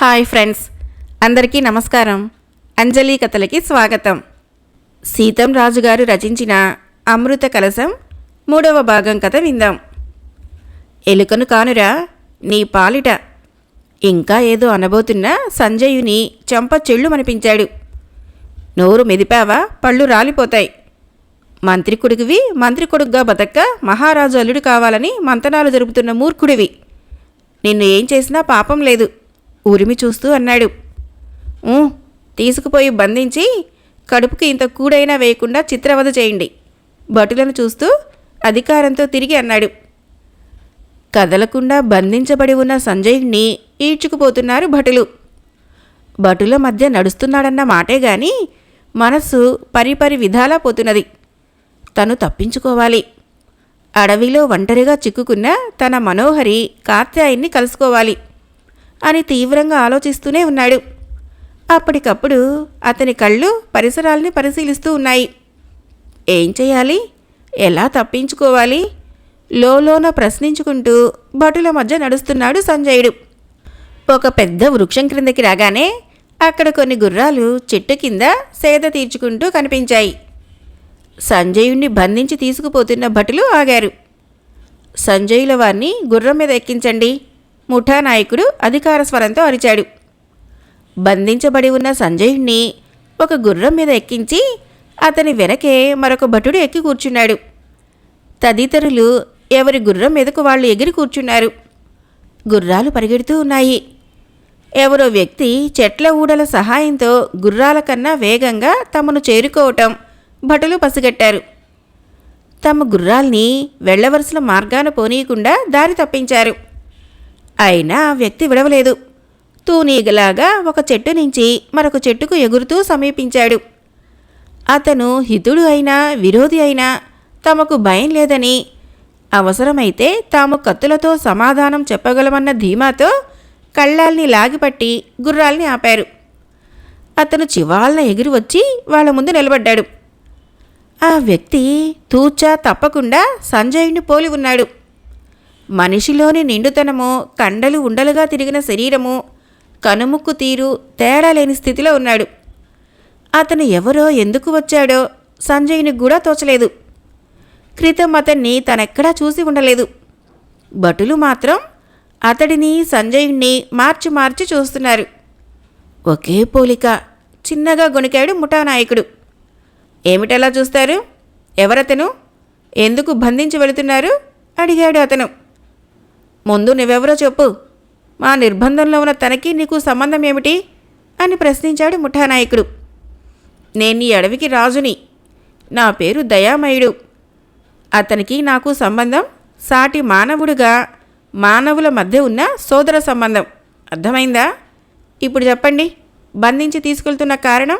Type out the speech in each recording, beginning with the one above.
Hi friends అందరికీ నమస్కారం. అంజలి కథలకి స్వాగతం. సీతం రాజు గారు రచించిన అమృత కలశం మూడవ భాగం కథ విందాం. ఎలుకను కానురా నీ పాలిట. ఇంకా ఏదో అనబోతున్న సంజయుని చెంప చెళ్ళు మనిపించాడు నోరు మెదిపావా పళ్ళు రాలిపోతాయి. మంత్రి కొడుకువి మంత్రి కొడుకుగా బతక్క మహారాజు అల్లుడు కావాలని మంతనాలు జరుపుతున్న మూర్ఖుడివి. నిన్ను ఏం చేసినా పాపం లేదు. ఉరిమి చూస్తూ అన్నాడు. తీసుకుపోయి బంధించి కడుపుకి ఇంత కూడైనా వేయకుండా చిత్రవధ చేయండి. భటులను చూస్తూ అధికారంతో తిరిగి అన్నాడు. కదలకుండా బంధించబడి ఉన్న సంజయ్ని ఈడ్చుకుపోతున్నారు భటులు. భటుల మధ్య నడుస్తున్నాడన్న మాటే గాని మనస్సు పరిపరి విధాలా పోతున్నది. తను తప్పించుకోవాలి. అడవిలో ఒంటరిగా చిక్కుకున్న తన మనోహరి కాత్యాయన్ని కలుసుకోవాలి. అని తీవ్రంగా ఆలోచిస్తూనే ఉన్నాడు. అప్పటికప్పుడు అతని కళ్ళు పరిసరాల్ని పరిశీలిస్తూ ఉన్నాయి. ఏం చేయాలి? ఎలా తప్పించుకోవాలి? లోలోన ప్రశ్నించుకుంటూ భటుల మధ్య నడుస్తున్నాడు సంజయుడు. ఒక పెద్ద వృక్షం క్రిందకి రాగానే అక్కడ కొన్ని గుర్రాలు చెట్టు కింద సేద తీర్చుకుంటూ కనిపించాయి. సంజయుణ్ణి బంధించి తీసుకుపోతున్న భటులు ఆగారు. సంజయుల వారిని గుర్రం మీద ఎక్కించండి. ముఠా నాయకుడు అధికార స్వరంతో అరిచాడు. బంధించబడి ఉన్న సంజయుణ్ణి ఒక గుర్రం మీద ఎక్కించి అతని వెనకే మరొక భటుడు ఎక్కి కూర్చున్నాడు. తదితరులు ఎవరి గుర్రం మీదకు వాళ్ళు ఎగిరి కూర్చున్నారు. గుర్రాలు పరిగెడుతూ ఉన్నాయి. ఎవరో వ్యక్తి చెట్ల ఊడల సహాయంతో గుర్రాల కన్నా వేగంగా తమను చేరుకోవటం భటులు పసిగట్టారు. తమ గుర్రాల్ని వెళ్ళవలసిన మార్గాన పోనీయకుండా దారి తప్పించారు. అయినా ఆ వ్యక్తి విడవలేదు. తూనీగలాగా ఒక చెట్టు నుంచి మరొక చెట్టుకు ఎగురుతూ సమీపించాడు. అతను హితుడు అయినా విరోధి అయినా తమకు భయం లేదని అవసరమైతే తాము కత్తులతో సమాధానం చెప్పగలమన్న ధీమాతో కళ్ళాల్ని లాగిపట్టి గుర్రాల్ని ఆపారు. అతను చివాలన ఎగిరి వచ్చి వాళ్ళ ముందు నిలబడ్డాడు. ఆ వ్యక్తి తూచా తప్పకుండా సంజయుణ్ణి పోలి ఉన్నాడు. మనిషిలోని నిండుతనము కండలు ఉండలుగా తిరిగిన శరీరము కనుముక్కు తీరు తేడా లేని స్థితిలో ఉన్నాడు. అతను ఎవరో ఎందుకు వచ్చాడో సంజయ్ని కూడా తోచలేదు. క్రితం అతన్ని తనెక్కడా చూసి ఉండలేదు. భటులు మాత్రం అతడిని సంజయుణ్ణి మార్చి మార్చి చూస్తున్నారు. ఒకే పోలిక చిన్నగా గొణికాడు ముఠానాయకుడు. ఏమిటలా చూస్తారు? ఎవరతను? ఎందుకు బంధించి వెళుతున్నారు? అడిగాడు అతను. ముందు నువ్వెవరో చెప్పు. మా నిర్బంధంలో ఉన్న తనకి నీకు సంబంధం ఏమిటి? అని ప్రశ్నించాడు ముఠానాయకుడు. నేను ఈ అడవికి రాజుని. నా పేరు దయామయుడు. అతనికి నాకు సంబంధం సాటి మానవుడుగా. మానవుల మధ్య ఉన్న సోదర సంబంధం. అర్థమైందా? ఇప్పుడు చెప్పండి. బంధించి తీసుకెళ్తున్న కారణం?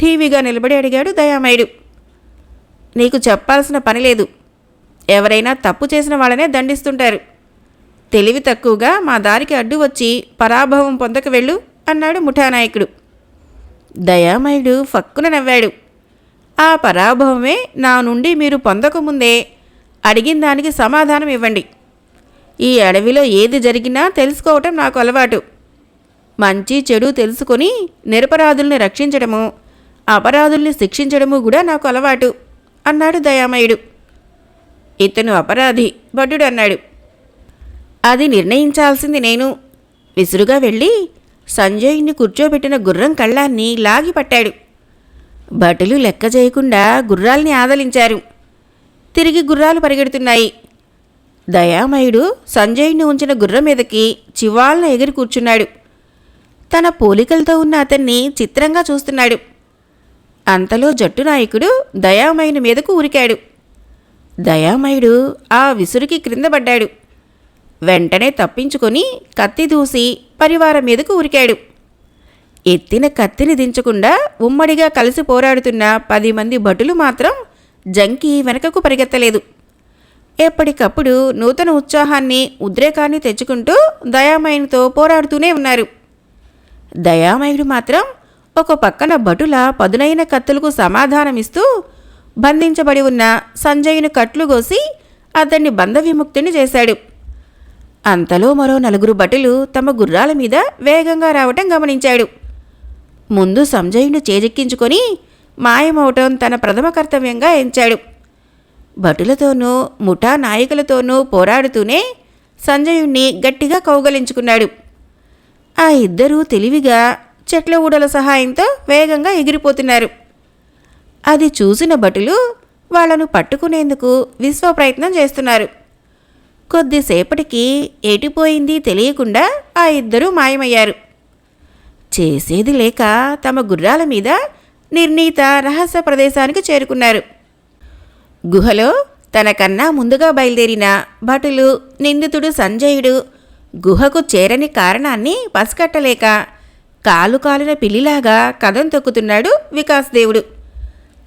టీవీగా నిలబడి అడిగాడు దయామయుడు. నీకు చెప్పాల్సిన పని లేదు. ఎవరైనా తప్పు చేసిన వాళ్ళనే దండిస్తుంటారు. తెలివి తక్కువగా మా దారికి అడ్డు వచ్చి పరాభవం పొందక వెళ్ళు అన్నాడు ముఠానాయకుడు. దయామయుడు ఫక్కున నవ్వాడు. ఆ పరాభవమే నా నుండి మీరు పొందకముందే అడిగిన దానికి సమాధానం ఇవ్వండి. ఈ అడవిలో ఏది జరిగినా తెలుసుకోవటం నాకు అలవాటు. మంచి చెడు తెలుసుకొని నిరపరాధుల్ని రక్షించడము అపరాధుల్ని శిక్షించడము కూడా నాకు అలవాటు అన్నాడు దయామయుడు. ఇతను అపరాధి భటుడు అన్నాడు అది నిర్ణయించాల్సింది నేను. విసురుగా వెళ్ళి సంజయ్ని కూర్చోబెట్టిన గుర్రం కళ్ళాన్ని లాగి పట్టాడు. భటులు లెక్క చేయకుండా గుర్రాల్ని ఆదలించారు. తిరిగి గుర్రాలు పరిగెడుతున్నాయి. దయామయుడు సంజయ్ని ఉంచిన గుర్రం మీదకి చివాల్న ఎగిరి కూర్చున్నాడు. తన పోలికలతో ఉన్న అతన్ని చిత్రంగా చూస్తున్నాడు. అంతలో జట్టు నాయకుడు దయామయుని మీదకు ఉరికాడు. దయామయుడు ఆ విసురుకి క్రింద పడ్డాడు. వెంటనే తప్పించుకొని కత్తి దూసి పరివారం మీదకు ఉరికాడు. ఎత్తిన కత్తిని దించకుండా ఉమ్మడిగా కలిసి పోరాడుతున్న పది మంది భటులు మాత్రం జంకి వెనకకు పరిగెత్తలేదు. ఎప్పటికప్పుడు నూతన ఉత్సాహాన్ని ఉద్రేకాన్ని తెచ్చుకుంటూ దయామయునితో పోరాడుతూనే ఉన్నారు. దయామయుడు మాత్రం ఒక పక్కన భటుల పదునైన కత్తులకు సమాధానమిస్తూ బంధించబడి ఉన్న సంజయుని కట్లు కోసి అతన్ని బంధ విముక్తిని చేశాడు. అంతలో మరో నలుగురు భటులు తమ గుర్రాల మీద వేగంగా రావటం గమనించాడు. ముందు సంజయుని చేజెక్కించుకొని మాయమవటం తన ప్రథమ కర్తవ్యంగా ఎంచాడు. భటులతోనూ ముఠా నాయకులతోనూ పోరాడుతూనే సంజయుణ్ణి గట్టిగా కౌగలించుకున్నాడు. ఆ ఇద్దరూ తెలివిగా చెట్ల ఊడల సహాయంతో వేగంగా ఎగిరిపోతున్నారు. అది చూసిన భటులు వాళ్ళను పట్టుకునేందుకు విశ్వ ప్రయత్నం చేస్తున్నారు. కొద్దిసేపటికి ఎటిపోయింది తెలియకుండా ఆ ఇద్దరూ మాయమయ్యారు. చేసేది లేక తమ గుర్రాల మీద నిర్ణీత రహస్య ప్రదేశానికి చేరుకున్నారు. గుహలో తనకన్నా ముందుగా బయలుదేరిన భటులు నిందితుడు సంజయుడు గుహకు చేరని కారణాన్ని పసికట్టలేక కాలు కాలిన పిల్లిలాగా కథం తొక్కుతున్నాడు వికాస్ దేవుడు.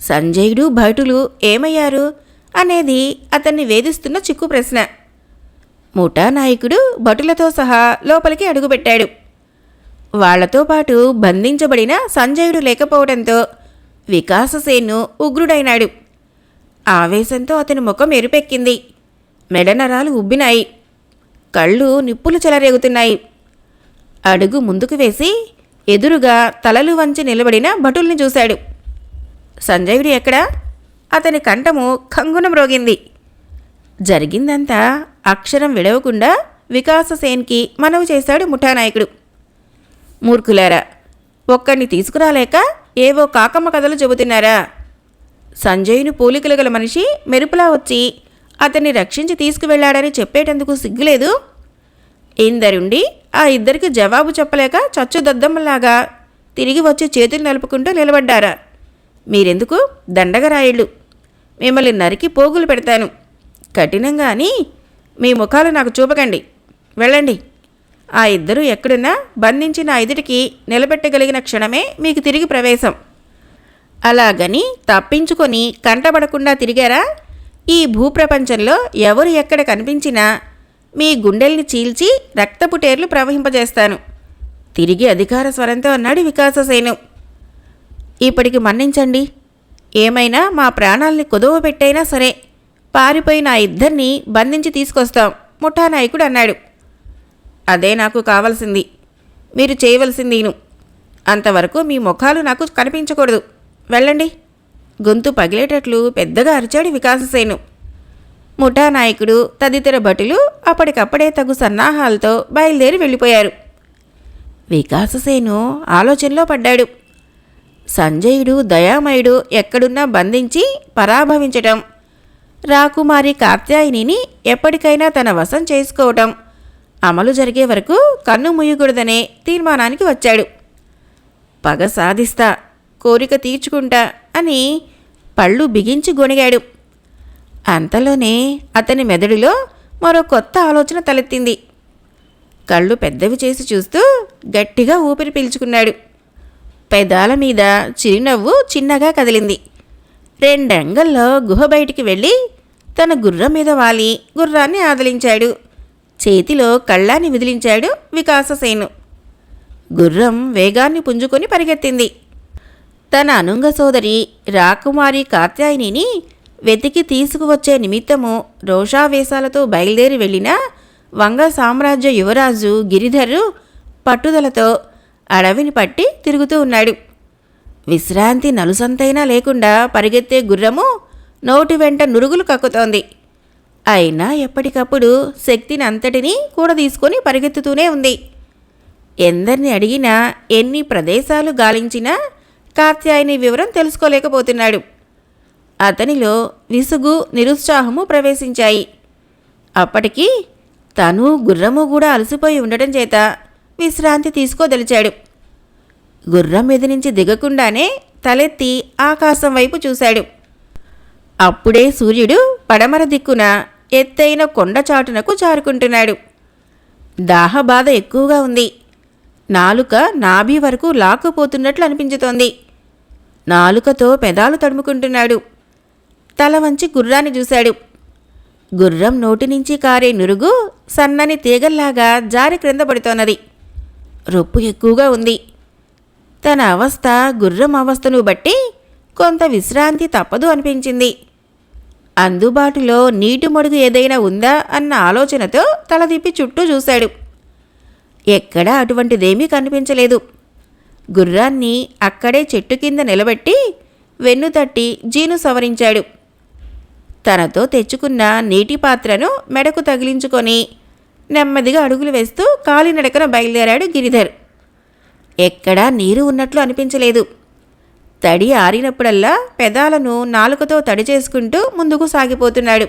సంజయుడు భటులు ఏమయ్యారు అనేది అతన్ని వేధిస్తున్న చిక్కు ప్రశ్న. ముఠా నాయకుడు భటులతో సహా లోపలికి అడుగుపెట్టాడు. వాళ్ళతో పాటు బంధించబడిన సంజయుడు లేకపోవడంతో వికాససేను ఉగ్రుడైనాడు. ఆవేశంతో అతని ముఖం ఎరుపెక్కింది. మెడనరాలు ఉబ్బినాయి. కళ్ళు నిప్పులు చెలరేగుతున్నాయి. అడుగు ముందుకు వేసి ఎదురుగా తలలు వంచి నిలబడిన భటుల్ని చూశాడు. సంజయుడు ఎక్కడా? అతని కంఠము కంగునం రోగింది జరిగిందంతా అక్షరం విడవకుండా వికాససేన్కి మనవి చేశాడు ముఠానాయకుడు. మూర్ఖులారా ఒక్కడిని తీసుకురాలేక ఏవో కాకమ్మ కథలు చెబుతున్నారా? సంజయ్ను పోలికలు గల మనిషి మెరుపులా వచ్చి అతన్ని రక్షించి తీసుకువెళ్ళాడని చెప్పేటందుకు సిగ్గులేదు? ఇందరుండి ఆ ఇద్దరికి జవాబు చెప్పలేక చచ్చు దద్దమ్మలాగా తిరిగి వచ్చి చేతులు నలుపుకుంటూ నిలబడ్డారా? మీరెందుకు దండగరాయుళ్ళు? మిమ్మల్ని నరికి పోగులు పెడతాను. కఠినంగా అని మీ ముఖాలు నాకు చూపకండి. వెళ్ళండి. ఆ ఇద్దరు ఎక్కడున్నా బంధించిన ఎదుటికి నిలబెట్టగలిగిన క్షణమే మీకు తిరిగి ప్రవేశం. అలాగని తప్పించుకొని కంటపడకుండా తిరిగారా? ఈ భూప్రపంచంలో ఎవరు ఎక్కడ కనిపించినా మీ గుండెల్ని చీల్చి రక్తపుటేర్లు ప్రవహింపజేస్తాను. తిరిగి అధికార స్వరంతో అన్నాడు వికాససేను. ఇప్పటికి మన్నించండి. ఏమైనా మా ప్రాణాల్ని కొదవ పెట్టైనా సరే పారిపోయిన ఆ ఇద్దరిని బంధించి తీసుకొస్తాం ముఠా నాయకుడు అన్నాడు. అదే నాకు కావలసింది. మీరు చేయవలసిందిను అంతవరకు మీ ముఖాలు నాకు కనిపించకూడదు. వెళ్ళండి. గొంతు పగిలేటట్లు పెద్దగా అరిచాడు వికాససేను. ముఠా నాయకుడు తదితర భటులు అప్పటికప్పుడే తగు సన్నాహాలతో బయలుదేరి వెళ్ళిపోయారు. వికాససేను ఆలోచనలో పడ్డాడు. సంజయుడు దయామయుడు ఎక్కడున్నా బంధించి పరాభవించటం రాకుమారి కాత్యాయనిని ఎప్పటికైనా తన వశం చేసుకోవటం. అమలు జరిగే వరకు కన్ను ముయ్యకూడదనే తీర్మానానికి వచ్చాడు. పగ సాధిస్తా కోరిక తీర్చుకుంటా అని పళ్ళు బిగించి గొణిగాడు. అంతలోనే అతని మెదడులో మరో కొత్త ఆలోచన తలెత్తింది. కళ్ళు పెద్దవి చేసి చూస్తూ గట్టిగా ఊపిరి పీల్చుకున్నాడు. పెదాల మీద చిరునవ్వు చిన్నగా కదిలింది. రెండంగల్లో గుహ బయటికి వెళ్ళి తన గుర్రం మీద వాలి. గుర్రాన్ని ఆదలించాడు. చేతిలో కళ్ళాన్ని విదిలించాడు వికాససేను. గుర్రం వేగాన్ని పుంజుకొని పరిగెత్తింది. తన అనుంగ సోదరి రాకుమారి కాత్యాయనిని వెతికి తీసుకువచ్చే నిమిత్తము రోషావేశాలతో బయలుదేరి వెళ్ళిన వంగ సామ్రాజ్య యువరాజు గిరిధరు పట్టుదలతో అడవిని పట్టి తిరుగుతూ ఉన్నాడు. విశ్రాంతి నలుసంతైనా లేకుండా పరిగెత్తే గుర్రము నోటి వెంట నురుగులు కక్కుతోంది. అయినా ఎప్పటికప్పుడు శక్తిని అంతటినీ కూడా తీసుకొని పరిగెత్తుతూనే ఉంది. ఎందరిని అడిగినా ఎన్ని ప్రదేశాలు గాలించినా కాత్యాయని వివరం తెలుసుకోలేకపోతున్నాడు. అతనిలో విసుగు నిరుత్సాహము ప్రవేశించాయి. అప్పటికి తను గుర్రము కూడా అలసిపోయి ఉండటం చేత విశ్రాంతి తీసుకోదలిచాడు. గుర్రం మీద నుంచి దిగకుండానే తలెత్తి ఆకాశం వైపు చూశాడు. అప్పుడే సూర్యుడు పడమర దిక్కున ఎత్తైన కొండ చాటునకు జారుకుంటున్నాడు. దాహబాధ ఎక్కువగా ఉంది. నాలుక నాభి వరకు లాక్కుపోతున్నట్లు అనిపించుతోంది. నాలుకతో పెదాలు తడుముకుంటున్నాడు. తల వంచి గుర్రాన్ని చూశాడు. గుర్రం నోటి నుంచి కారే నురుగు సన్నని తీగల్లాగా జారి క్రింద పడుతోన్నది రొప్పు ఎక్కువగా ఉంది. తన అవస్థ గుర్రం అవస్థను బట్టి కొంత విశ్రాంతి తప్పదు అనిపించింది. అందుబాటులో నీటి మడుగు ఏదైనా ఉందా అన్న ఆలోచనతో తలదిప్పి చుట్టూ చూశాడు. ఎక్కడా అటువంటిదేమీ కనిపించలేదు. గుర్రాన్ని అక్కడే చెట్టు కింద నిలబెట్టి వెన్ను తట్టి జీను సవరించాడు. తనతో తెచ్చుకున్న నీటి పాత్రను మెడకు తగిలించుకొని నెమ్మదిగా అడుగులు వేస్తూ కాలినడకన బయలుదేరాడు గిరిధర్. ఎక్కడా నీరు ఉన్నట్లు అనిపించలేదు. తడి ఆరినప్పుడల్లా పెదాలను నాలుకతో తడి చేసుకుంటూ ముందుకు సాగిపోతున్నాడు.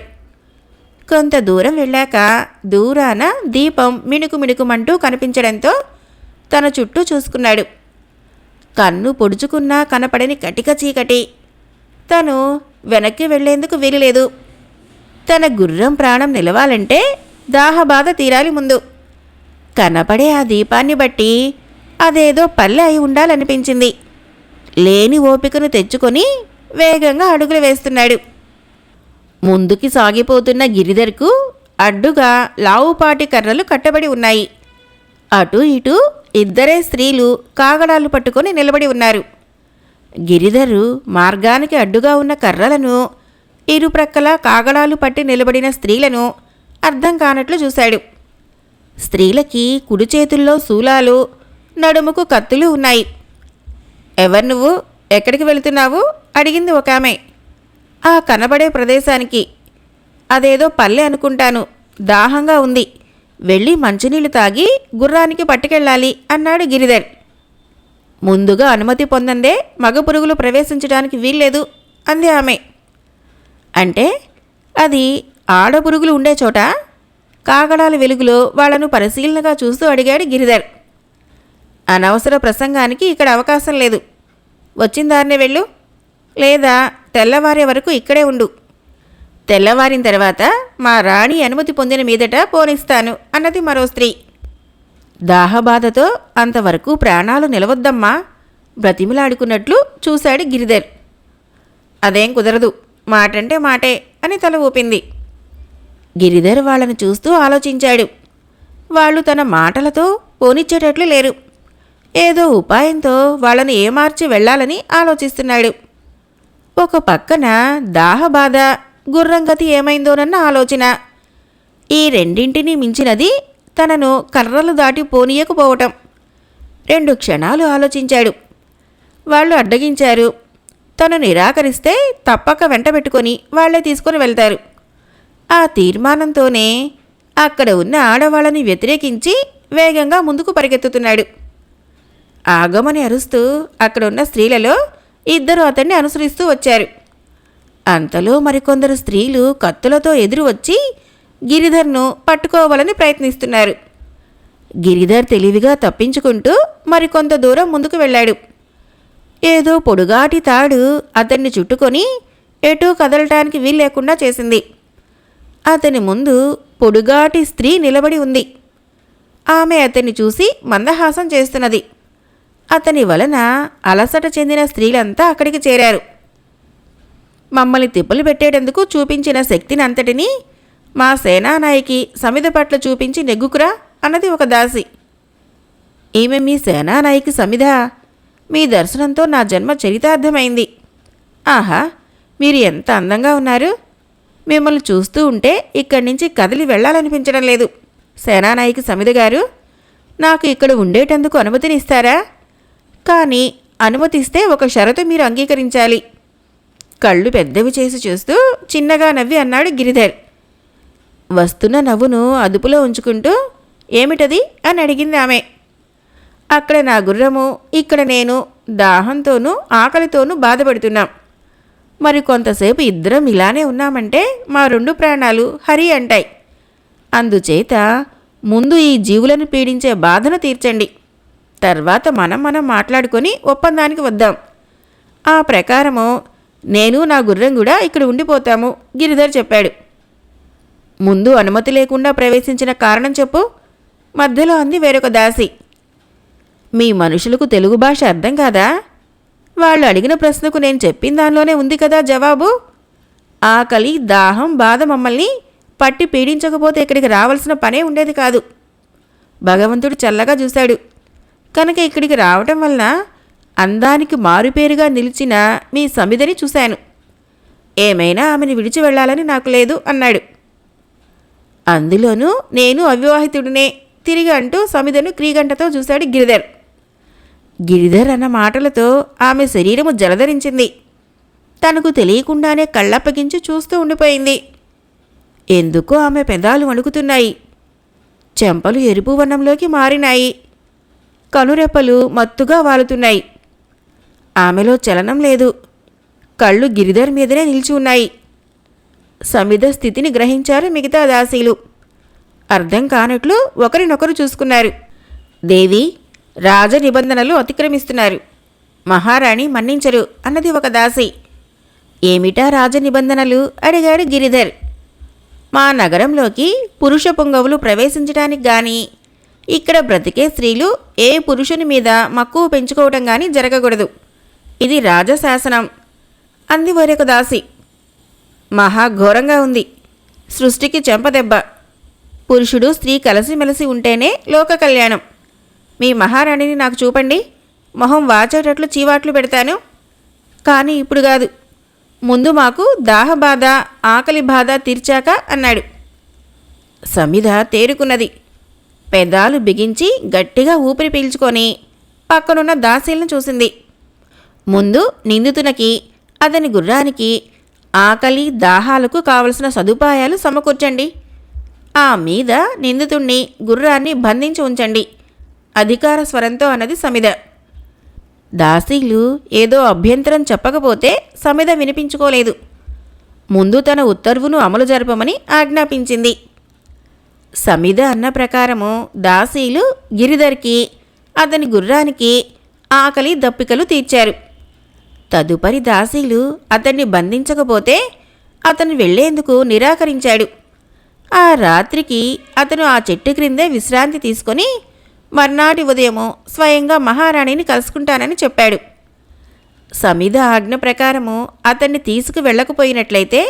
కొంత దూరం వెళ్ళాక దూరాన దీపం మిణుకు మిణుకుమంటూ కనిపించడంతో తన చుట్టూ చూసుకున్నాడు. కన్ను పొడుచుకున్నా కనపడని కటిక చీకటి. తను వెనక్కి వెళ్ళేందుకు వీలులేదు. తన గుర్రం ప్రాణం నిలవాలంటే దాహబాధ తీరాలి ముందు. కనపడే ఆ దీపాన్ని బట్టి అదేదో పల్లె అయి ఉండాలనిపించింది. లేని ఓపికను తెచ్చుకొని వేగంగా అడుగులు వేస్తున్నాడు. ముందుకి సాగిపోతున్న గిరిధర్కు అడ్డుగా లావుపాటి కర్రలు కట్టబడి ఉన్నాయి. అటు ఇటు ఇద్దరే స్త్రీలు కాగడాలు పట్టుకొని నిలబడి ఉన్నారు. గిరిధరు మార్గానికి అడ్డుగా ఉన్న కర్రలను ఇరుప్రక్కల కాగడాలు పట్టి నిలబడిన స్త్రీలను అర్థం కానట్లు చూశాడు. స్త్రీలకి కుడి చేతుల్లో శూలాలు నడుముకు కత్తులు ఉన్నాయి. ఎవరు నువ్వు? ఎక్కడికి వెళుతున్నావు? అడిగింది ఒక ఆమె. ఆ కనబడే ప్రదేశానికి. అదేదో పల్లె అనుకుంటాను. దాహంగా ఉంది. వెళ్ళి మంచినీళ్ళు తాగి గుర్రానికి పట్టుకెళ్ళాలి అన్నాడు గిరిధర్. ముందుగా అనుమతి పొందందే మగ పురుగులు ప్రవేశించడానికి వీల్లేదు అంది ఆమె. అంటే? అది ఆడపురుగులు ఉండే చోట? కాగడాల వెలుగులో వాళ్ళను పరిశీలనగా చూస్తూ అడిగాడు గిరిధర్. అనవసర ప్రసంగానికి ఇక్కడ అవకాశం లేదు. వచ్చిన దారినే వెళ్ళు. లేదా తెల్లవారే వరకు ఇక్కడే ఉండు. తెల్లవారిన తర్వాత మా రాణి అనుమతి పొందిన మీదట పోనిస్తాను అన్నది మరో స్త్రీ. దాహబాధతో అంతవరకు ప్రాణాలు నిలవద్దమ్మా. బ్రతిమిలాడుకున్నట్లు చూశాడు గిరిధర్. అదేం కుదరదు. మాటంటే మాటే అని తల ఊపింది. గిరిధర్ వాళ్ళను చూస్తూ ఆలోచించాడు. వాళ్ళు తన మాటలతో పోనిచ్చేటట్లు లేరు. ఏదో ఉపాయంతో వాళ్ళని ఏమార్చి వెళ్ళాలని ఆలోచిస్తున్నాడు. ఒక పక్కన దాహబాధ గుర్రంగతి ఏమైందోనన్న ఆలోచన. ఈ రెండింటినీ మించినది తనను కర్రలు దాటి పోనీయకపోవటం రెండు క్షణాలు ఆలోచించాడు. వాళ్ళు అడ్డగించారు. తను నిరాకరిస్తే తప్పక వెంటబెట్టుకొని వాళ్ళే తీసుకొని వెళ్తారు. ఆ తీర్మానంతోనే అక్కడ ఉన్న ఆడవాళ్ళని వ్యతిరేకించి వేగంగా ముందుకు పరిగెత్తుతున్నాడు. ఆగమని అరుస్తూ అక్కడున్న స్త్రీలలో ఇద్దరు అతన్ని అనుసరిస్తూ వచ్చారు. అంతలో మరికొందరు స్త్రీలు కత్తులతో ఎదురు వచ్చి గిరిధర్ను పట్టుకోవాలని ప్రయత్నిస్తున్నారు. గిరిధర్ తెలివిగా తప్పించుకుంటూ మరికొంత దూరం ముందుకు వెళ్ళాడు. ఏదో పొడుగాటి తాడు అతన్ని చుట్టుకొని ఎటూ కదలటానికి వీలు లేకుండా చేసింది. అతని ముందు పొడుగాటి స్త్రీ నిలబడి ఉంది. ఆమె అతన్ని చూసి మందహాసం చేస్తున్నది. అతని వలన అలసట చెందిన స్త్రీలంతా అక్కడికి చేరారు. మమ్మల్ని తిప్పులు పెట్టేటందుకు చూపించిన శక్తిని అంతటినీ మా సేనానాయకి సమిద పట్ల చూపించి నెగ్గుకురా అన్నది ఒక దాసి. ఈమె మీ సేనానాయకి సమిధ. మీ దర్శనంతో నా జన్మ చరితార్థమైంది. ఆహా మీరు ఎంత అందంగా ఉన్నారు. మిమ్మల్ని చూస్తూ ఉంటే ఇక్కడి నుంచి కదిలి వెళ్ళాలనిపించడం లేదు. సేనానాయకి సమిధ గారు నాకు ఇక్కడ ఉండేటందుకు అనుమతిని ఇస్తారా కానీ అనుమతిస్తే ఒక షరతు మీరు అంగీకరించాలి. కళ్ళు పెద్దవి చేసి చూస్తూ చిన్నగా నవ్వి అన్నాడు గిరిధర్. వస్తున్న నవ్వును అదుపులో ఉంచుకుంటూ ఏమిటది? అని అడిగింది ఆమె. అక్కడ నా గుర్రము ఇక్కడ నేను దాహంతోనూ ఆకలితోనూ బాధపడుతున్నాం. మరి కొంతసేపు ఇద్దరం ఇలానే ఉన్నామంటే మా రెండు ప్రాణాలు హరి అంటాయి. అందుచేత ముందు ఈ జీవులను పీడించే బాధను తీర్చండి. తర్వాత మనం మనం మాట్లాడుకొని ఒప్పందానికి వద్దాం. ఆ ప్రకారము నేను నా గుర్రం కూడా ఇక్కడ ఉండిపోతాము గిరిధర్ చెప్పాడు. ముందు అనుమతి లేకుండా ప్రవేశించిన కారణం చెప్పు మధ్యలో అంది వేరొక దాసి. మీ మనుషులకు తెలుగు భాష అర్థం కాదా? వాళ్ళు అడిగిన ప్రశ్నకు నేను చెప్పిన దానిలోనే ఉంది కదా జవాబు. ఆకలి దాహం బాధ మమ్మల్ని పట్టి పీడించకపోతే ఇక్కడికి రావాల్సిన పనే ఉండేది కాదు. భగవంతుడు చల్లగా చూశాడు. కనుక ఇక్కడికి రావటం వలన అందానికి మారుపేరుగా నిలిచిన మీ సమిదని చూశాను. ఏమైనా ఆమెను విడిచి వెళ్ళాలని నాకు లేదు అన్నాడు. అందులోనూ నేను అవివాహితుడినే తిరిగి అంటూ సమిధను క్రీగంటతో చూశాడు గిరిధర్. గిరిధర్ అన్న మాటలతో ఆమె శరీరము జలధరించింది. తనకు తెలియకుండానే కళ్ళప్పగించి చూస్తూ ఉండిపోయింది. ఎందుకో ఆమె పెదాలు వణుకుతున్నాయి. చెంపలు ఎరుపు వర్ణంలోకి మారినాయి. కనురెప్పలు మత్తుగా వాలుతున్నాయి. ఆమెలో చలనం లేదు. కళ్ళు గిరిధర్ మీదనే నిలిచి ఉన్నాయి. సమిధ స్థితిని గ్రహించారు మిగతా దాసీలు. అర్థం కానట్లు ఒకరినొకరు చూసుకున్నారు. దేవి రాజ నిబంధనలు అతిక్రమిస్తున్నారు. మహారాణి మన్నించరు అన్నది ఒక దాసి. ఏమిటా రాజ నిబంధనలు? అడిగాడు గిరిధర్. మా నగరంలోకి పురుష పొంగవులు ప్రవేశించడానికి గాని ఇక్కడ బ్రతికే స్త్రీలు ఏ పురుషుని మీద మక్కువ పెంచుకోవటం కానీ జరగకూడదు. ఇది రాజశాసనం. అంది మరొక దాసి. మహాఘోరంగా ఉంది. సృష్టికి చెంపదెబ్బ. పురుషుడు స్త్రీ కలిసిమెలిసి ఉంటేనే లోక కళ్యాణం. మీ మహారాణిని నాకు చూపండి. మొహం వాచేటట్లు చీవాట్లు పెడతాను. కానీ ఇప్పుడు కాదు. ముందు మాకు దాహ బాధ ఆకలి బాధ తీర్చాక అన్నాడు. సమిధ తేరుకున్నది. పెదాలు బిగించి గట్టిగా ఊపిరి పీల్చుకొని పక్కనున్న దాసీలను చూసింది. ముందు నిందితునకి అతని గుర్రానికి ఆకలి దాహాలకు కావలసిన సదుపాయాలు సమకూర్చండి. ఆ మీద నిందితుణ్ణి గుర్రాన్ని బంధించి ఉంచండి. అధికార స్వరంతో అన్నది సమిద దాసీలు ఏదో అభ్యంతరం చెప్పకపోతే సమిద వినిపించుకోలేదు. ముందు తన ఉత్తర్వును అమలు జరపమని ఆజ్ఞాపించింది. సమిద అన్న ప్రకారము దాసీలు గిరిధర్కి అతని గుర్రానికి ఆకలి దప్పికలు తీర్చారు. తదుపరి దాసీలు అతన్ని బంధించకపోతే అతను వెళ్ళేందుకు నిరాకరించాడు. ఆ రాత్రికి అతను ఆ చెట్టు క్రిందే విశ్రాంతి తీసుకొని మర్నాటి ఉదయము స్వయంగా మహారాణిని కలుసుకుంటానని చెప్పాడు. సమిధ ఆజ్ఞ ప్రకారము అతన్ని తీసుకు వెళ్ళకపోయినట్లయితే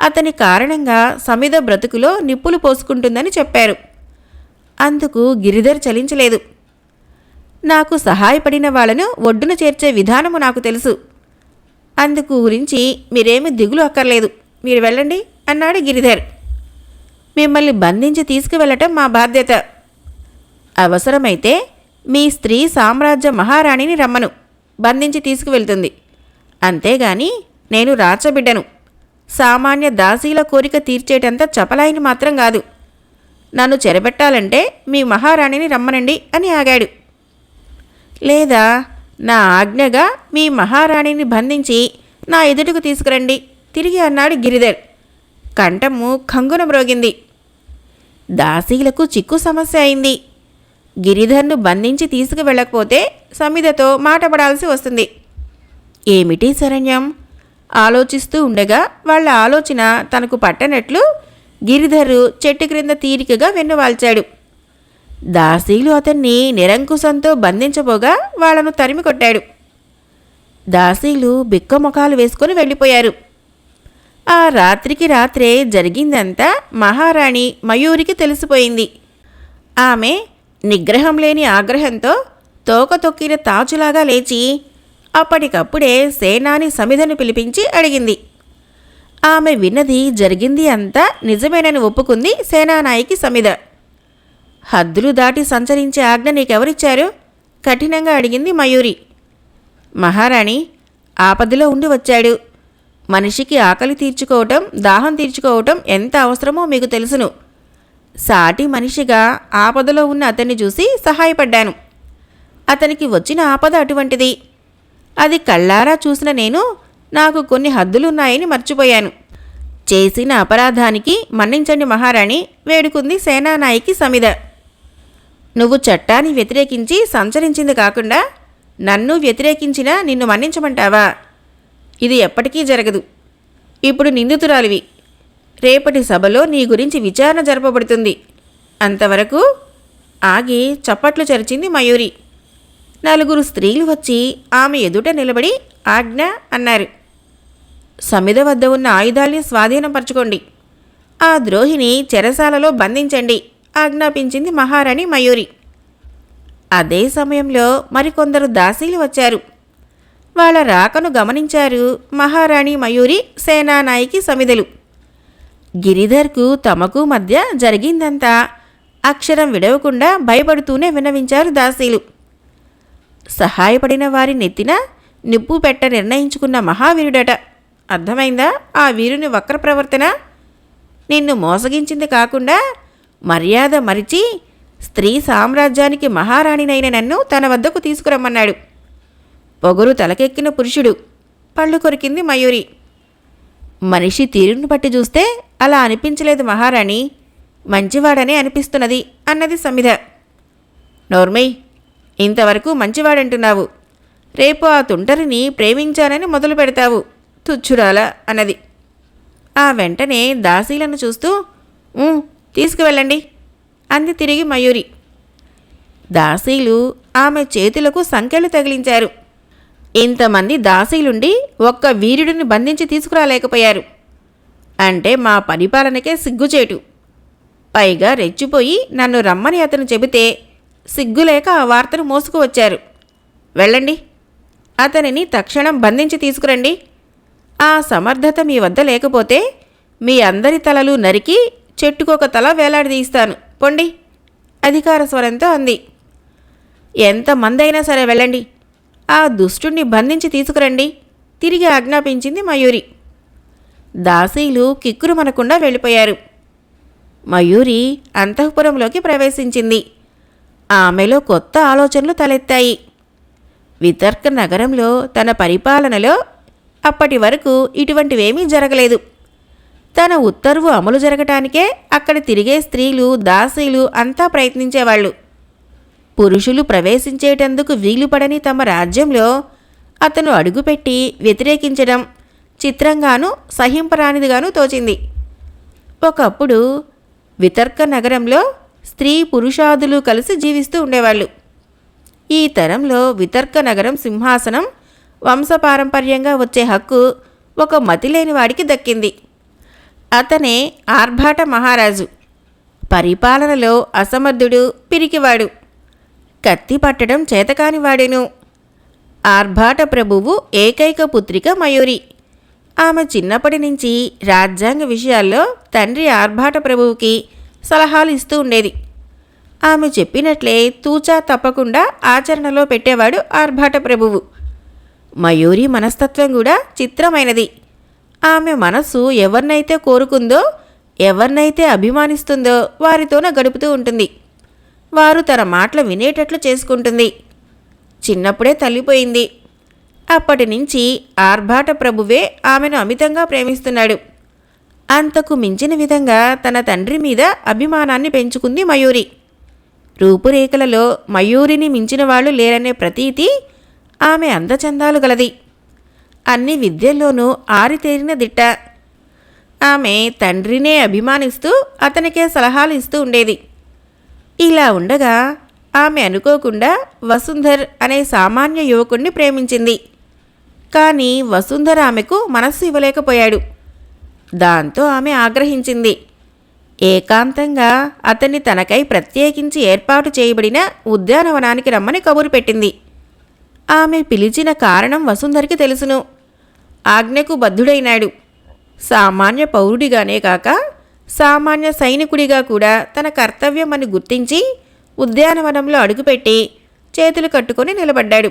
అతని కారణంగా సమిద బ్రతుకులో నిప్పులు పోసుకుంటుందని చెప్పారు. అందుకు గిరిధర్ చలించలేదు. నాకు సహాయపడిన వాళ్ళను ఒడ్డున చేర్చే విధానము నాకు తెలుసు. అందుకు గురించి మీరేమీ దిగులు అక్కర్లేదు. మీరు వెళ్ళండి అన్నాడు గిరిధర్. మిమ్మల్ని బంధించి తీసుకువెళ్ళటం మా బాధ్యత. అవసరమైతే మీ స్త్రీ సామ్రాజ్య మహారాణిని రమ్మను. బంధించి తీసుకువెళ్తుంది. అంతేగాని నేను రాచబిడ్డను. సామాన్య దాసీల కోరిక తీర్చేటంత చపలాయిని మాత్రం కాదు. నన్ను చెరబెట్టాలంటే మీ మహారాణిని రమ్మనండి అని ఆగాడు. లేదా నా ఆజ్ఞగా మీ మహారాణిని బంధించి నా ఎదుటకు తీసుకురండి తిరిగి అన్నాడు గిరిధర్. కంఠము కంగున మ్రోగింది. దాసీలకు చిక్కు సమస్య అయింది. గిరిధర్ను బంధించి తీసుకువెళ్ళకపోతే సమిధతో మాటపడాల్సి వస్తుంది. ఏమిటి శరణ్యం? ఆలోచిస్తూ ఉండగా వాళ్ళ ఆలోచన తనకు పట్టనట్లు గిరిధరు చెట్టు క్రింద తీరికగా వెన్నువాల్చాడు. దాసీలు అతన్ని నిరంకుశంతో బంధించబోగా వాళ్ళను తరిమి కొట్టాడు. దాసీలు బిక్కముఖాలు వేసుకొని వెళ్ళిపోయారు. ఆ రాత్రికి రాత్రే జరిగిందంతా మహారాణి మయూరికి తెలిసిపోయింది. ఆమె నిగ్రహం లేని ఆగ్రహంతో తోక తొక్కిన తాచులాగా లేచి అప్పటికప్పుడే సేనాని సమిధను పిలిపించి అడిగింది. ఆమె విన్నది జరిగింది అంతా నిజమేనని ఒప్పుకుంది సేనానాయకి సమిధ. హద్దులు దాటి సంచరించే ఆజ్ఞ నీకెవరిచ్చారు? కఠినంగా అడిగింది మయూరి. మహారాణి ఆపదలో ఉండి వచ్చాడు. మనిషికి ఆకలి తీర్చుకోవటం దాహం తీర్చుకోవటం ఎంత అవసరమో మీకు తెలుసును. సాటి మనిషిగా ఆపదలో ఉన్న అతన్ని చూసి సహాయపడ్డాను. అతనికి వచ్చిన ఆపద అటువంటిది. అది కళ్ళారా చూసిన నేను నాకు కొన్ని హద్దులున్నాయని మర్చిపోయాను. చేసిన అపరాధానికి మన్నించండి మహారాణి వేడుకుంది సేనానాయకి సమిద నువ్వు చట్టాన్ని వ్యతిరేకించి సంచరించింది కాకుండా నన్ను వ్యతిరేకించినా నిన్ను మన్నించమంటావా? ఇది ఎప్పటికీ జరగదు. ఇప్పుడు నిందితురాలివి. రేపటి సభలో నీ గురించి విచారణ జరపబడుతుంది. అంతవరకు ఆగి చప్పట్లు చరిచింది మయూరి. నలుగురు స్త్రీలు వచ్చి ఆమె ఎదుట నిలబడి ఆజ్ఞ అన్నారు. సమిద వద్ద ఉన్న ఆయుధాల్ని స్వాధీనపరచుకోండి. ఆ ద్రోహిని చెరసాలలో బంధించండి ఆజ్ఞాపించింది మహారాణి మయూరి. అదే సమయంలో మరికొందరు దాసీలు వచ్చారు. వాళ్ళ రాకను గమనించారు మహారాణి మయూరి సేనానాయకి సమిదలు గిరిధర్కు తమకు మధ్య జరిగిందంతా అక్షరం విడవకుండా భయపడుతూనే విన్నవించారు దాసీలు. సహాయపడిన వారి నెత్తిన నిప్పు పెట్ట నిర్ణయించుకున్న మహావీరుడట. అర్థమైందా? ఆ వీరుని వక్ర ప్రవర్తన నిన్ను మోసగించింది కాకుండా మర్యాద మరిచి స్త్రీ సామ్రాజ్యానికి మహారాణినైన నన్ను తన వద్దకు తీసుకురమ్మన్నాడు. పొగరు తలకెక్కిన పురుషుడు. పళ్ళు కొరికింది మయూరి. మనిషి తీరును బట్టి చూస్తే అలా అనిపించలేదు మహారాణి. మంచివాడనే అనిపిస్తున్నది అన్నది సమిధ. నోర్మై ఇంతవరకు మంచివాడంటున్నావు. రేపు ఆ తుంటరిని ప్రేమించానని మొదలు పెడతావు. తుచ్చురాలా అన్నది. ఆ వెంటనే దాసీలను చూస్తూ తీసుకువెళ్ళండి అంది తిరిగి మయూరి. దాసీలు ఆమె చేతులకు సంఖ్యలు తగిలించారు. ఇంతమంది దాసీలుండి ఒక్క వీరుడిని బంధించి తీసుకురాలేకపోయారు. అంటే మా పరిపాలనకే సిగ్గుచేటు. పైగా రెచ్చిపోయి నన్ను రమ్మని అతను చెబితే సిగ్గులేక ఆ వార్తను మోసుకు వచ్చారు వెళ్ళండి. అతనిని తక్షణం బంధించి తీసుకురండి. ఆ సమర్థత మీ వద్ద లేకపోతే మీ అందరి తలలు నరికి చెట్టుకొక తల వేలాడదీస్తాను పొండి. అధికార స్వరంతో అంది. ఎంతమందైనా సరే వెళ్ళండి. ఆ దుష్టుణ్ణి బంధించి తీసుకురండి. తిరిగి ఆజ్ఞాపించింది మయూరి. దాసీలు కిక్కురు మనకుండా వెళ్ళిపోయారు. మయూరి అంతఃపురంలోకి ప్రవేశించింది. ఆమెలో కొత్త ఆలోచనలు తలెత్తాయి. వితర్క నగరంలో తన పరిపాలనలో అప్పటి వరకు ఇటువంటివేమీ జరగలేదు. తన ఉత్తర్వు అమలు జరగటానికే అక్కడ తిరిగే స్త్రీలు దాసీలు అంతా ప్రయత్నించేవాళ్ళు. పురుషులు ప్రవేశించేటందుకు వీలుపడని తమ రాజ్యంలో అతను అడుగుపెట్టి వ్యతిరేకించడం చిత్రంగానూ సహింపరానిదిగాను తోచింది. ఒకప్పుడు వితర్క నగరంలో స్త్రీ పురుషాదులు కలిసి జీవిస్తూ ఉండేవాళ్ళు. ఈ తరంలో వితర్క నగరం సింహాసనం వంశపారంపర్యంగా వచ్చే హక్కు ఒక మతిలేని వాడికి దక్కింది. అతనే ఆర్భాట మహారాజు. పరిపాలనలో అసమర్థుడు పిరికివాడు. కత్తి పట్టడం చేతకాని వాడెను. ఆర్భాట ప్రభువు ఏకైక పుత్రిక మయూరి. ఆమె చిన్నప్పటి నుంచి రాజ్యాంగ విషయాల్లో తండ్రి ఆర్భాట ప్రభువుకి సలహాలు ఇస్తూ ఉండేది. ఆమె చెప్పినట్లే తూచా తప్పకుండా ఆచరణలో పెట్టేవాడు ఆర్భాట ప్రభువు. మయూరి మనస్తత్వం కూడా చిత్రమైనది. ఆమె మనస్సు ఎవరినైతే కోరుకుందో ఎవరినైతే అభిమానిస్తుందో వారితోనే గడుపుతూ ఉంటుంది. వారు తన మాటలు వినేటట్లు చేసుకుంటుంది. చిన్నప్పుడే తల్లిపోయింది. అప్పటి నుంచి ఆర్భాట ప్రభువే ఆమెను అమితంగా ప్రేమిస్తున్నాడు. అంతకు మించిన విధంగా తన తండ్రి మీద అభిమానాన్ని పెంచుకుంది మయూరి. రూపురేఖలలో మయూరిని మించిన వాళ్ళు లేరనే ప్రతీతి ఆమె అందచందాలు గలది. అన్ని విద్యల్లోనూ ఆరితేరిన దిట్ట. ఆమె తండ్రినే అభిమానిస్తూ అతనికే సలహాలు ఇస్తూ ఉండేది. ఇలా ఉండగా ఆమె అనుకోకుండా వసుంధర్ అనే సామాన్య యువకుణ్ణి ప్రేమించింది. కానీ వసుంధర్ ఆమెకు మనస్సు ఇవ్వలేకపోయాడు. దాంతో ఆమె ఆగ్రహించింది. ఏకాంతంగా అతన్ని తనకై ప్రత్యేకించి ఏర్పాటు చేయబడిన ఉద్యానవనానికి రమ్మని కబురు పెట్టింది. ఆమె పిలిచిన కారణం వసుంధరికి తెలుసును. ఆజ్ఞకు బద్ధుడైనాడు. సామాన్య పౌరుడిగానే కాక సామాన్య సైనికుడిగా కూడా తన కర్తవ్యం అని గుర్తించి ఉద్యానవనంలో అడుగుపెట్టి చేతులు కట్టుకొని నిలబడ్డాడు.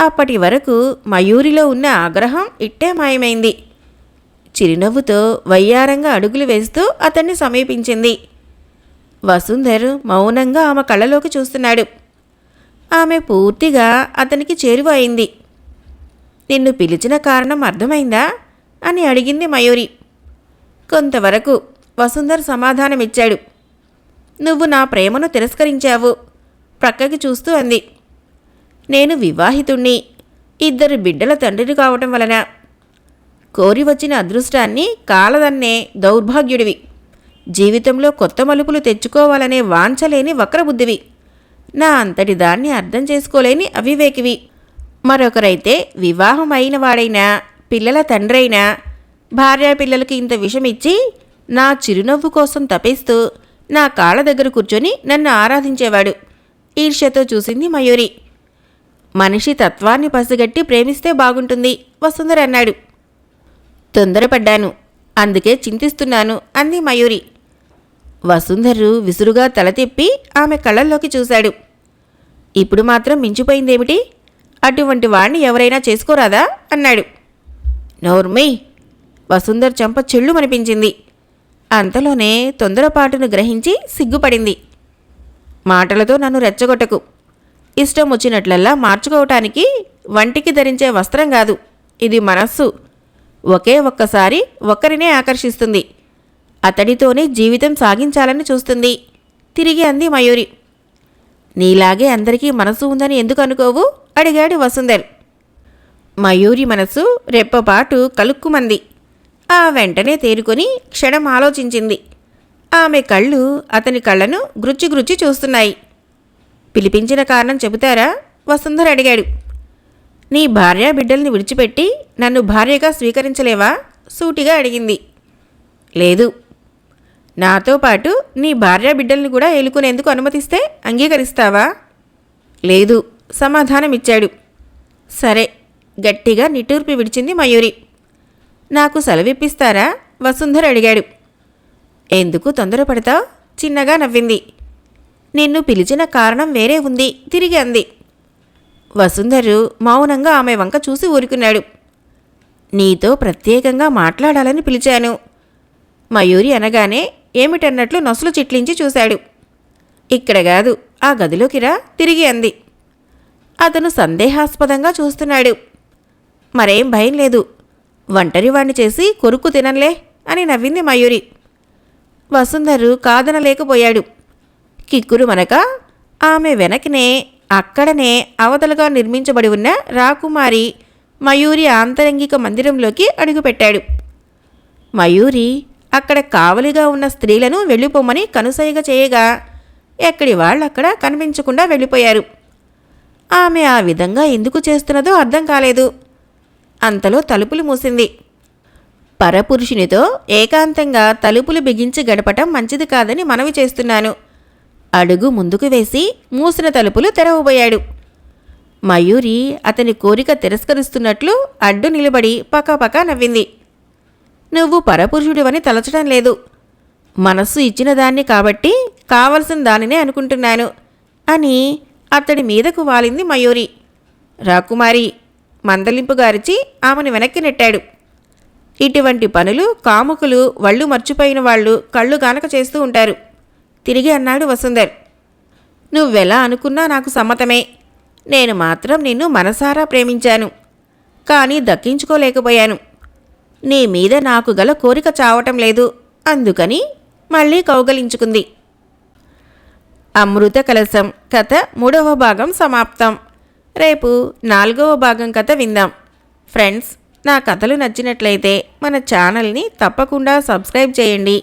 అప్పటి వరకు మయూరిలో ఉన్న ఆగ్రహం ఇట్టే మాయమైంది. చిరునవ్వుతో వయ్యారంగా అడుగులు వేస్తూ అతన్ని సమీపించింది. వసుంధర్ మౌనంగా ఆమె కళ్ళలోకి చూస్తున్నాడు. ఆమె పూర్తిగా అతనికి చేరువ అయింది నిన్ను పిలిచిన కారణం అర్థమైందా? అని అడిగింది మయూరి. కొంతవరకు వసుంధర్ సమాధానమిచ్చాడు. నువ్వు నా ప్రేమను తిరస్కరించావు. ప్రక్కకి చూస్తూ అంది. నేను వివాహితుణ్ణి. ఇద్దరు బిడ్డల తండ్రిని కావటం వలన కోరి వచ్చిన అదృష్టాన్ని కాలదన్నే దౌర్భాగ్యుడివి. జీవితంలో కొత్త మలుపులు తెచ్చుకోవాలనే వాంఛలేని వక్రబుద్ధివి. నా అంతటి దాన్ని అర్థం చేసుకోలేని అవివేకివి. మరొకరైతే వివాహం అయిన వాడైనా పిల్లల తండ్రైనా భార్యాపిల్లలకి ఇంత విషమిచ్చి నా చిరునవ్వు కోసం తపిస్తూ నా కాళ్ళ దగ్గర కూర్చొని నన్ను ఆరాధించేవాడు. ఈర్ష్యతో చూసింది మయూరి. మనిషి తత్వాన్ని పసిగట్టి ప్రేమిస్తే బాగుంటుంది వసుంధర అన్నాడు తొందరపడ్డాను. అందుకే చింతిస్తున్నాను అంది మయూరి. వసుంధరు విసురుగా తల తిప్పి ఆమె కళ్ళల్లోకి చూశాడు. ఇప్పుడు మాత్రం మించిపోయిందేమిటి? అటువంటి వాణ్ణి ఎవరైనా చేసుకోరాదా? అన్నాడు. నోర్మీ వసుంధర్ చెంప చెళ్ళుమనిపించింది. అంతలోనే తొందరపాటును గ్రహించి సిగ్గుపడింది. మాటలతో నన్ను రెచ్చగొట్టకు. ఇష్టం వచ్చినట్లల్లా మార్చుకోవటానికి వంటికి ధరించే వస్త్రం కాదు. ఇది మనస్సు. ఒకే ఒక్కసారి ఒక్కరినే ఆకర్షిస్తుంది. అతడితోనే జీవితం సాగించాలని చూస్తుంది. తిరిగి అంది మయూరి. నీలాగే అందరికీ మనసు ఉందని ఎందుకు అనుకోవు? అడిగాడు వసుంధర్. మయూరి మనసు రెప్పపాటు కలుక్కుమంది. ఆ వెంటనే తేరుకొని క్షణం ఆలోచించింది. ఆమె కళ్ళు అతని కళ్ళను గ్రుచ్చి గ్రుచ్చి చూస్తున్నాయి. పిలిపించిన కారణం చెబుతారా? వసుంధర్ అడిగాడు. నీ భార్య బిడ్డల్ని విడిచిపెట్టి నన్ను భార్యగా స్వీకరించలేవా? సూటిగా అడిగింది. లేదు. నాతో పాటు నీ భార్య బిడ్డల్ని కూడా ఏలుకునేందుకు అనుమతిస్తే అంగీకరిస్తావా? లేదు. సమాధానమిచ్చాడు. సరే. గట్టిగా నిట్టూర్పి విడిచింది మయూరి. నాకు సెలవిప్పిస్తారా? వసుంధర్ అడిగాడు. ఎందుకు తొందరపడతావు? చిన్నగా నవ్వింది. నిన్ను పిలిచిన కారణం వేరే ఉంది. తిరిగి అంది. వసుంధరు మౌనంగా ఆమె వంక చూసి ఊరుకున్నాడు. నీతో ప్రత్యేకంగా మాట్లాడాలని పిలిచాను. మయూరి అనగానే ఏమిటన్నట్లు నొసలు చిట్లించి చూశాడు. ఇక్కడ కాదు ఆ గదిలోకి రా తిరిగి అంది. అతను సందేహాస్పదంగా చూస్తున్నాడు. మరేం భయం లేదు. ఒంటరివాణ్ణి చేసి కొరుకు తినలే అని నవ్వింది మయూరి. వసుంధరు కాదనలేకపోయాడు. కిక్కురు మనక ఆమె వెనకనే అక్కడనే అవతలుగా నిర్మించబడి ఉన్న రాకుమారి మయూరి ఆంతరంగిక మందిరంలోకి అడుగుపెట్టాడు. మయూరి అక్కడ కావలిగా ఉన్న స్త్రీలను వెళ్ళిపోమని కనుసైగ చేయగా ఎక్కడి వాళ్ళక్కడ కనిపించకుండా వెళ్ళిపోయారు. ఆమె ఆ విధంగా ఎందుకు చేస్తున్నదో అర్థం కాలేదు. అంతలో తలుపులు మూసింది. పరపురుషునితో ఏకాంతంగా తలుపులు బిగించి గడపటం మంచిది కాదని మనవి చేస్తున్నాను. అడుగు ముందుకు వేసి మూసిన తలుపులు తెరవబోయాడు. మయూరి అతని కోరిక తిరస్కరిస్తున్నట్లు అడ్డు నిలబడి పకాపకా నవ్వింది. నువ్వు పరపురుషుడివని తలచడం లేదు. మనస్సు ఇచ్చిన దాన్ని కాబట్టి కావలసిన దానినే అనుకుంటున్నాను అని అతడి మీదకు వాలింది మయూరి. రాకుమారి మందలింపు గారిచి ఆమెను వెనక్కి నెట్టాడు. ఇటువంటి పనులు కాముకులు వళ్ళు మర్చిపోయిన వాళ్ళు కళ్ళు గానక చేస్తూ ఉంటారు. తిరిగి అన్నాడు వసుంధర్. నువ్వెలా అనుకున్నా నాకు సమ్మతమే. నేను మాత్రం నిన్ను మనసారా ప్రేమించాను. కానీ దక్కించుకోలేకపోయాను. నీ మీద నాకు గల కోరిక చావటం లేదు. అందుకని మళ్ళీ కౌగలించుకుంది. అమృత కలశం కథ మూడవ భాగం సమాప్తం. రేపు నాలుగవ భాగం కథ విందాం. ఫ్రెండ్స్ నా కథలు నచ్చినట్లయితే మన ఛానల్ని తప్పకుండా సబ్స్క్రైబ్ చేయండి.